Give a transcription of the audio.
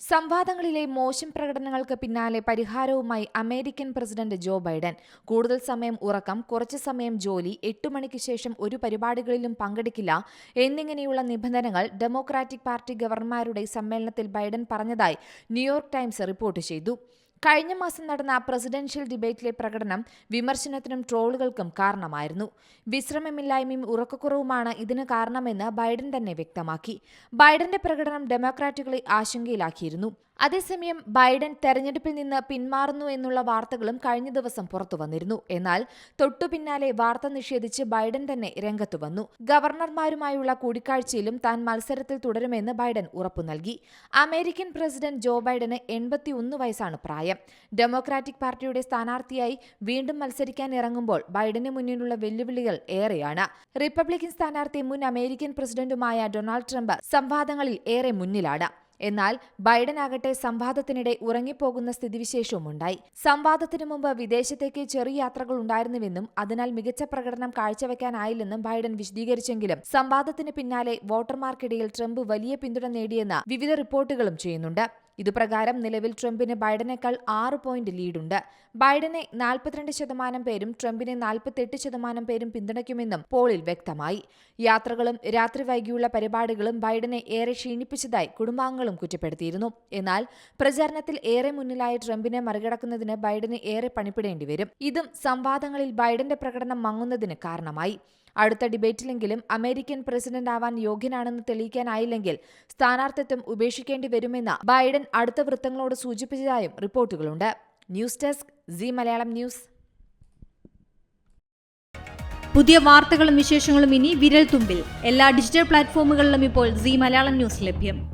സംവാദങ്ങളിലെ മോശം പ്രകടനങ്ങൾക്ക് പിന്നാലെ പരിഹാരവുമായി അമേരിക്കൻ പ്രസിഡന്റ് ജോ ബൈഡൻ. കൂടുതൽ സമയം ഉറക്കം കുറച്ച് സമയം ജോലി എട്ട് മണിക്ക് ശേഷം ഒരു പരിപാടികളിലും പങ്കെടുക്കില്ല എന്നിങ്ങനെയുള്ള നിബന്ധനകൾ ഡെമോക്രാറ്റിക് പാർട്ടി ഗവർണർമാരുടെ സമ്മേളനത്തിൽ ബൈഡൻ പറഞ്ഞതായി ന്യൂയോർക്ക് ടൈംസ് റിപ്പോർട്ട് ചെയ്തു. കഴിഞ്ഞ മാസം നടന്ന പ്രസിഡൻഷ്യൽ ഡിബേറ്റിലെ പ്രകടനം വിമർശനത്തിനും ട്രോളുകൾക്കും കാരണമായിരുന്നു. വിശ്രമമില്ലായ്മയും ഉറക്കക്കുറവുമാണ് ഇതിന് കാരണമെന്ന് ബൈഡൻ തന്നെ വ്യക്തമാക്കി. ബൈഡന്റെ പ്രകടനം ഡെമോക്രാറ്റുകളെ ആശങ്കയിലാക്കിയിരുന്നു. അതേസമയം ബൈഡൻ തെരഞ്ഞെടുപ്പിൽ നിന്ന് പിന്മാറുന്നു എന്നുള്ള വാർത്തകളും കഴിഞ്ഞ ദിവസം പുറത്തു വന്നിരുന്നു. എന്നാൽ തൊട്ടു പിന്നാലെ വാർത്ത നിഷേധിച്ച് ബൈഡൻ തന്നെ രംഗത്തു വന്നു. ഗവർണർമാരുമായുള്ള കൂടിക്കാഴ്ചയിലും താൻ മത്സരത്തിൽ തുടരുമെന്ന് ബൈഡൻ ഉറപ്പു നൽകി. അമേരിക്കൻ പ്രസിഡന്റ് ജോ ബൈഡന് എൺപത്തിയൊന്ന് വയസ്സാണ് പ്രായം. ഡെമോക്രാറ്റിക് പാർട്ടിയുടെ സ്ഥാനാർത്ഥിയായി വീണ്ടും മത്സരിക്കാൻ ഇറങ്ങുമ്പോൾ ബൈഡന് മുന്നിലുള്ള വെല്ലുവിളികൾ ഏറെയാണ്. റിപ്പബ്ലിക്കൻ സ്ഥാനാർത്ഥി മുൻ അമേരിക്കൻ പ്രസിഡന്റുമായ ഡൊണാൾഡ് ട്രംപ് സംവാദങ്ങളിൽ ഏറെ മുന്നിലാണ്. എന്നാൽ ബൈഡൻ ആകട്ടെ സംവാദത്തിനിടെ ഉറങ്ങിപ്പോകുന്ന സ്ഥിതിവിശേഷവുമുണ്ടായി സംവാദത്തിനു മുമ്പ് വിദേശത്തേക്ക് ചെറിയ യാത്രകൾ ഉണ്ടായിരുന്നുവെന്നും അതിനാൽ മികച്ച പ്രകടനം കാഴ്ചവെക്കാനായില്ലെന്നും ബൈഡൻ വിശദീകരിച്ചെങ്കിലും സംവാദത്തിന് പിന്നാലെ വോട്ടർമാർക്കിടയിൽ ട്രംപ് വലിയ പിന്തുണ നേടിയെന്ന വിവിധ റിപ്പോർട്ടുകളും ചെയ്യുന്നുണ്ട്. ഇതുപ്രകാരം നിലവിൽ ട്രംപിന് ബൈഡനേക്കാൾ ആറ് പോയിന്റ് ലീഡുണ്ട് ബൈഡനെ നാൽപ്പത്തിരണ്ട് ശതമാനം പേരും ട്രംപിനെ നാൽപ്പത്തെട്ട് ശതമാനം പേരും പിന്തുണയ്ക്കുമെന്നും പോളിൽ വ്യക്തമായി. യാത്രകളും രാത്രി വൈകിയുള്ള പരിപാടികളും ബൈഡനെ ഏറെ ക്ഷീണിപ്പിച്ചതായി കുടുംബാംഗങ്ങളും കുറ്റപ്പെടുത്തിയിരുന്നു. എന്നാൽ പ്രചാരണത്തിൽ ഏറെ മുന്നിലായ ട്രംപിനെ മറികടക്കുന്നതിന് ബൈഡന് ഏറെ പണിപ്പെടേണ്ടി വരും. ഇതും സംവാദങ്ങളിൽ ബൈഡന്റെ പ്രകടനം മങ്ങുന്നതിന് കാരണമായി. അടുത്ത ഡിബേറ്റിലെങ്കിലും അമേരിക്കൻ പ്രസിഡന്റ് ആവാൻ യോഗ്യനാണെന്ന് തെളിയിക്കാനായില്ലെങ്കിൽ സ്ഥാനാർത്ഥിത്വം ഉപേക്ഷിക്കേണ്ടി വരുമെന്ന് ബൈഡൻ അടുത്ത വൃത്തങ്ങളോട് സൂചിപ്പിച്ചതായും റിപ്പോർട്ടുകളുണ്ട്. News desk C Malayalam news. പുതിയ വാർത്തകളും വിശേഷങ്ങളും ഇനി വിരൽ തുമ്പിൽ എല്ലാ ഡിജിറ്റൽ പ്ലാറ്റ്ഫോമുകളിലും ഇപ്പോൾ സി മലയാളം ന്യൂസ് ലഭ്യം.